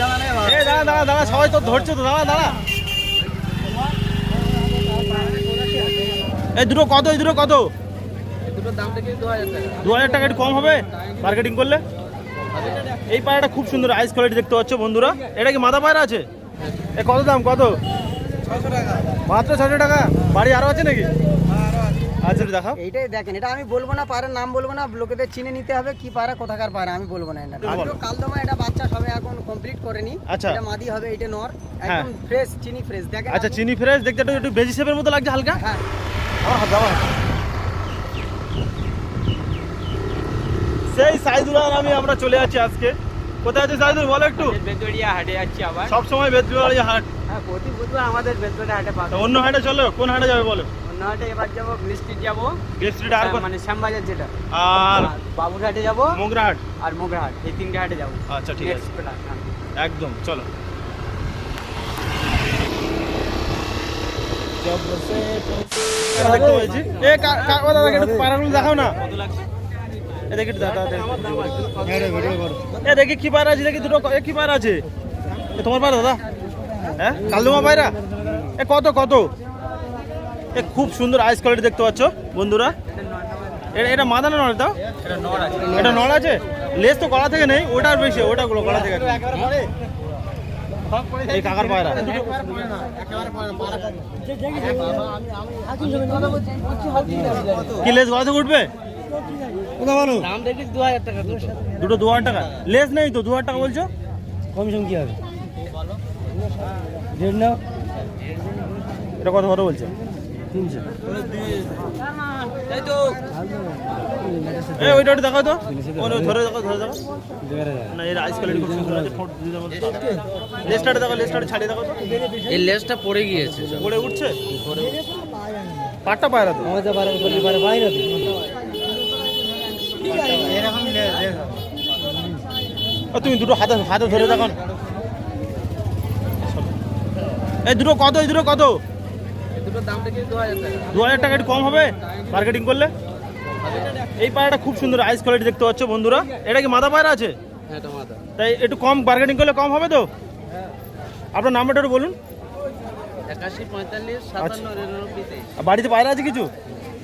দাঁড়া এ, দাঁড়া সবাই তো ধরছে তো, দাঁড়া দাঁড়া। এই দুটো কত, এই দুটো কত? দু হাজার টাকা একটু কম হবে মার্কেটিং করলে? এই পায়রাটা খুব সুন্দর আইস কোয়ালিটি দেখতে পাচ্ছ বন্ধুরা। এটা কি মাথা পায়রা আছে? এ, কত দাম, কত? মাত্র ছশো টাকা। বাড়ি আরও আছে নাকি? আচ্ছা দেখাও। এইটাই দেখেন এটা আমি বলব না পাড়ার নাম বলব না লোকেদের চিনে নিতে হবে কি কোথাকার পাড়া আমি বলব না এটা। কালদমা এটা বাচ্চা সবে এখন কমপ্লিট করেনি। আচ্ছা। এটা মাদি হবে এটা নর হ্যাঁ। একদম ফ্রেশ চিনি ফ্রেশ দেখেন আচ্ছা চিনি ফ্রেশ দেখতে একটু একটু বেজি শেপের মতো লাগছে হালকা? হ্যাঁ। আমার হাত দাও সেই সাইদুল আমি আমরা চলে যাচ্ছি আজকে। কোথায় আছে সাইদুল? বলো একটু। বেতড়িয়া হাটে যাচ্ছি আবার। সব সময় হাট। হ্যাঁ প্রতি বুধবার আমাদের বেলতলা হাটে পাবে। অন্য হাটে চলো কোন হাটে যাবে বলো? এবার যাব আর মানে শ্যামবাজার যেটা। আর বাবুর হাটে যাব মোগরা আর মোগরাহাট এই তিনটে হাটে যাব। আচ্ছা ঠিক আছে। হ্যাঁ। একদম চলো। দেখতে এ কা- কা- ও দাদা, দেখাও না। এ দেখি একটু দাদা, দাদা, দেখি। কি পায়রা আছে দেখি দুটো এ কি পায়রা আছে? তোমার পায়রা দাদা? হ্যাঁ? পায়রা? এ কত কত? খুব সুন্দর আইস কোয়ালিটি দেখতে পাচ্ছ বন্ধুরা। এটা এটা মাদা না নড় দাও এটা নড় আছে? লেস তো কলা থেকে নেই ওটার বেশি ওটা গুলো কলা থেকে। এই কাকার পায়রা। কি লেস গলা থেকে উঠবে? কোথা বলো দুটো। দু হাজার টাকা। লেস নেই তো দু হাজার টাকা বলছো? কমিশন কি হবে? এটা কত কত বলছে? দেখাও তো। ধরে দেখো ধরে দেখো না এর আইস কোয়ালিটি খুব সুন্দর আছে ঠোঁট দুধের মধ্যে সাদা লেসটাটা দেখো ছাড়িয়ে দেখো তো। এই লেজটা পড়ে গিয়েছে পড়ে উঠছে? পাটটা পায়রা তো। পারে বলি পারে বাইরে ও, তুমি দুটো হাতে হাতে ধরে দেখো এই দুটো কত এই দুটো কত? দু হাজার টাকা একটু কম হবে? মার্কেটিং করলে? এই পায়রাটা খুব সুন্দর আইস কোয়ালিটি দেখতে পাচ্ছ বন্ধুরা। এটা কি মাদা পায়রা আছে? হ্যাঁ তাই একটু কম মার্কেটিং করলে কম হবে তো? আপনার নাম্বারটা একটু বলুন। আর বাড়িতে পায়রা আছে কিছু?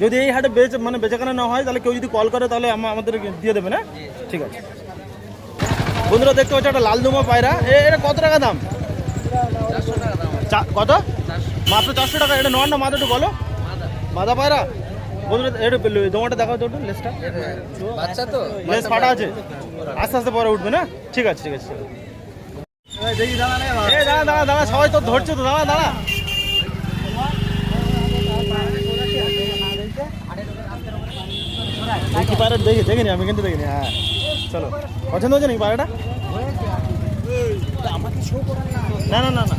যদি এই হাটে বেচ মানে বেচাকেনা না হয় তাহলে কেউ যদি কল করে তাহলে আমা- আমাদের দিয়ে দেবে না ঠিক আছে। বন্ধুরা দেখতে পাচ্ছ একটা লাল দুমা পায়রা। এ- এটা কত টাকা দাম? কত? মাত্র চারশো টাকা এটা নয় না মাথা একটু বলো। মাদা মাথা পায়রা? বন্ধুরা একটু দোমাটা দেখাও তো একটু লেসটা। বাচ্চা তো। লেস ফাটা আছে? আস্তে আস্তে পরে উঠবে না? ঠিক আছে ঠিক আছে দাঁড়া দাঁড়া দাঁড়া দাঁড়া সবাই তো ধরছে তো দাঁড়া দাঁড়া। কি পায়রা দেখি দেখিনি আমি কিন্তু দেখিনি হ্যাঁ। চলো পছন্দ হচ্ছে নাকি পায়রাটা? না না না না।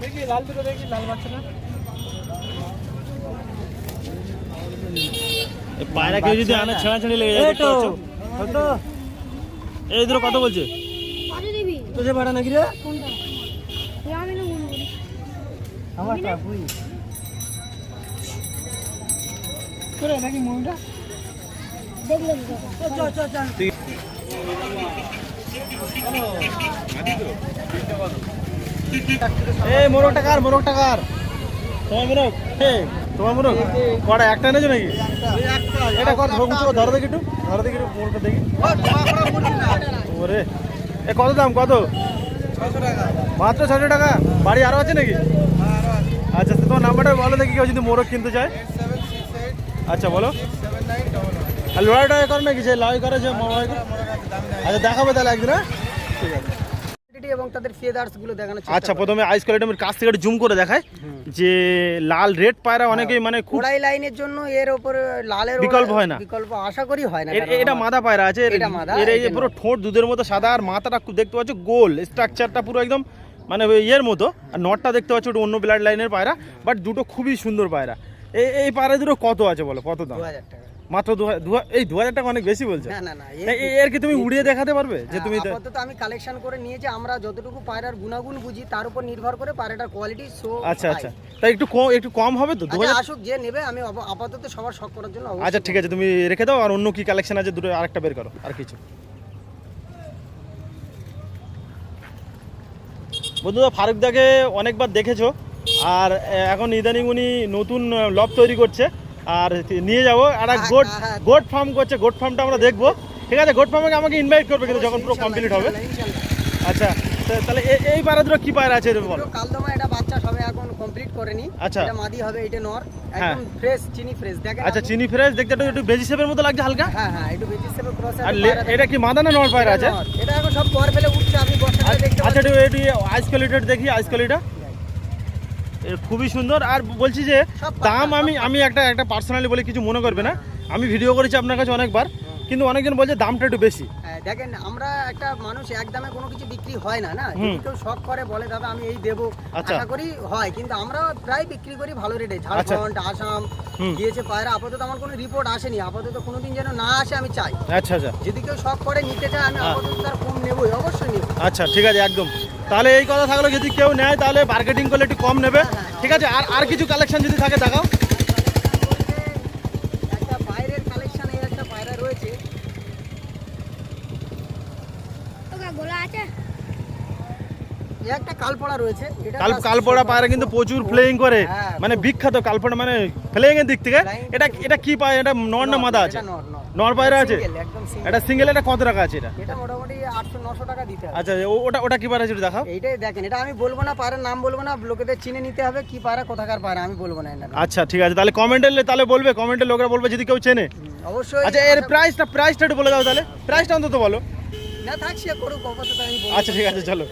দেখি লাল দুটো দেখি লাল বাচ্চা না? পায়রা কেউ যদি আনে ছেঁড়া ছেড়ে লেগে যায়? কত এই দুটো কত বলছে? তোদের ভাড়া নাকি রে? আমারটা করে নাকি মনটা? দেখলাম। চ চ চ এই মোরগ টাকার মোরগ টাকার তোমার মোরগ? তোমার মোরগ? কটা, একটা এনেছো নাকি? এটা কত দেখি একটু একটু দেখি। এ কত দাম, কত? মাত্র ছশো টাকা। বাড়ি আরও আছে নাকি? আচ্ছা তো তোমার নাম্বারটা বলো দেখি, কেউ যদি মোরগ কিনতে চায়। আচ্ছা বলো। আর লড়াইটা করে নাকি, যে লড়াই করে, যে মামা আচ্ছা দেখাবে তাহলে একদিন হ্যাঁ? ঠিক আছে। এবং তাদের ফেদার্স দেখানো আচ্ছা প্রথমে আইস কাছ থেকে জুম করে দেখায় যে লাল রেড পায়রা অনেকেই মানে কোড়াই লাইনের জন্য এর উপরে লালের বিকল্প হয় না। বিকল্প আশা করি হয় না এটা মাদা পায়রা আছে এর- এই পুরো ঠোঁট দুধের মতো সাদা আর মাথাটা দেখতে পাচ্ছ গোল। স্ট্রাকচারটা পুরো একদম মানে ইয়ের মতো। আর নটটা দেখতে পাচ্ছ অন্য ব্লাড লাইনের পায়রা বাট দুটো খুবই সুন্দর পায়রা। এই এই পায়রা দুটো কত আছে বলো? কত দাম? দু হাজার টাকা। মাত্র এই দু হাজার টাকা অনেক বেশি বলছে। না না না এর কি তুমি উড়িয়ে দেখাতে পারবে যে তুমি হ্যাঁ, আপাতত আমি কালেকশন করে নিয়েছি আমরা যতটুকু পায়রার গুণাগুণ বুঝি তার উপর নির্ভর করে পায়রাটার কোয়ালিটি শো আচ্ছা আচ্ছা। তাই একটু কম একটু কম হবে তো? দু আচ্ছা আসুক যে নেবে আমি আপাতত সবার শখ করার জন্য আচ্ছা ঠিক আছে তুমি রেখে দাও আর অন্য কি কালেকশন আছে দুটো আরেকটা বের করো আর কিছু। বন্ধুরা ফারুকদাকে অনেকবার দেখেছ আর এখন ইদানিং উনি নতুন লব তৈরি করছে। আর নিয়ে যাব। আর এক গোট। গোট ফার্ম করছে গোট ফার্মটা আমরা দেখব। ঠিক আছে গোট ফার্মে আমাকে ইনভাইট করবে কিন্তু যখন পুরো কমপ্লিট হবে। আচ্ছা তা- তাহলে এই পায়রা কি পায়রা আছে বলো? কালদমা এটা বাচ্চা সবে এখন কমপ্লিট করেনি আচ্ছা। এটা মাদি হবে এটা নর। হ্যাঁ। একদম ফ্রেশ চিনি ফ্রেশ দেখেন আচ্ছা চিনি ফ্রেশ দেখতে একটু একটু মতো লাগছে হালকা? হ্যাঁ হ্যাঁ একটু ভেজিটেবল ক্রস আর এটা কি মাদা না নর পায়রা আছে? এটা এখন সব ফেলে উঠছে আপনি দেখতে আচ্ছা একটু একটু আইস কোয়ালিটি দেখি আইস কোয়ালিটা খুবই সুন্দর। আর বলছি যে দাম আমি আমি একটা একটা পার্সোনালি বলে কিছু মনে করবে না। আমি ভিডিও করেছি আপনার কাছে অনেকবার কিন্তু অনেকজন বলছে দামটা একটু বেশি। হ্যাঁ, দেখেন আমরা একটা মানুষ এক দামে কোনো কিছু বিক্রি হয় না না? যদি কেউ শখ করে বলে দাদা আমি এই দেবো আচ্ছা। আশা করি হয় কিন্তু আমরা প্রায় বিক্রি করি ভালো রেটে আচ্ছা। ঝাড়খণ্ড আসাম। গিয়েছে পায়রা আপাতত আমার কোনো রিপোর্ট আসেনি আপাতত কোনোদিন যেন না আসে আমি চাই। আচ্ছা আচ্ছা। যদি কেউ শখ করে নিতে চায় আমি হ্যাঁ। আপাতত তার কম নেবই অবশ্যই নেব আচ্ছা ঠিক আছে একদম। তাহলে এই কথা থাকল যদি কেউ নেয় তাহলে মার্কেটিং করলে একটু কম নেবে। ঠিক আছে আর আর কিছু কালেকশন যদি থাকে দেখাও একটা বাইরের কালেকশন এই একটা পায়রা রয়েছে ওকে গোলা আছে এই একটা কালপড়া রয়েছে কাল কালপড়া পায়রা কিন্তু প্রচুর প্লেইং করে। হ্যাঁ, মানে বিখ্যাত কালপড়া মানে প্লেইং এর দিক থেকে। এটা এটা কি পায়? এটা নর না মাদা আছে? নর, পায়রা আছে। এটা সিঙ্গেল এটা কত টাকা আছে এটা? এটা মোটামুটি টাকা দিতে হবে। আচ্ছা ওটা ওটা কি পায়রা আছে দেখাও। এইটাই দেখেন এটা আমি বলব না পায়রার নাম বলব না লোকেদের চিনে নিতে হবে কি পায়রা কোথাকার পায়রা আমি বলব না আচ্ছা ঠিক আছে তাহলে কমেন্টে তাহলে বলবে কমেন্টে লোকেরা বলবে যদি কেউ চেনে। অবশ্যই। আচ্ছা এর প্রাইসটা প্রাইসটা একটু বলে দাও তাহলে। প্রাইসটা অন্তত বলো। না থাক সে করুক অবশ্যই আমি বলব। আচ্ছা ঠিক আছে চলো।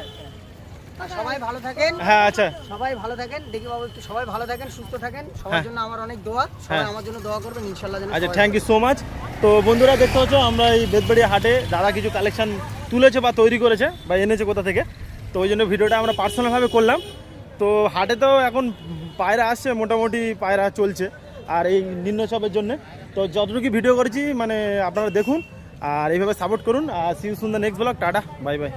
সবাই ভালো থাকেন। হ্যাঁ আচ্ছা। সবাই ভালো থাকেন। দেখি বাবু একটু সবাই ভালো থাকেন সুস্থ থাকেন। সবার হ্যাঁ। জন্য আমার অনেক দোয়া। সবাই হ্যাঁ। আমার জন্য দোয়া করবেন ইনশাল্লাহ যেন আচ্ছা থ্যাংক ইউ সো মাচ তো বন্ধুরা দেখতে পাচ্ছ আমরা এই বেদবাড়িয়া হাটে দাদা কিছু কালেকশন তুলেছে বা তৈরি করেছে বা এনেছে কোথা থেকে। তো ওই জন্য ভিডিওটা আমরা পার্সোনালভাবে করলাম। তো হাটে তো এখন পায়রা আসছে মোটামুটি পায়রা চলছে আর এই নিম্নচাপের জন্য। তো যতটুকু ভিডিও করেছি মানে আপনারা দেখুন আর এইভাবে সাপোর্ট করুন। আর সিউ সুন্দর next blog tata bye bye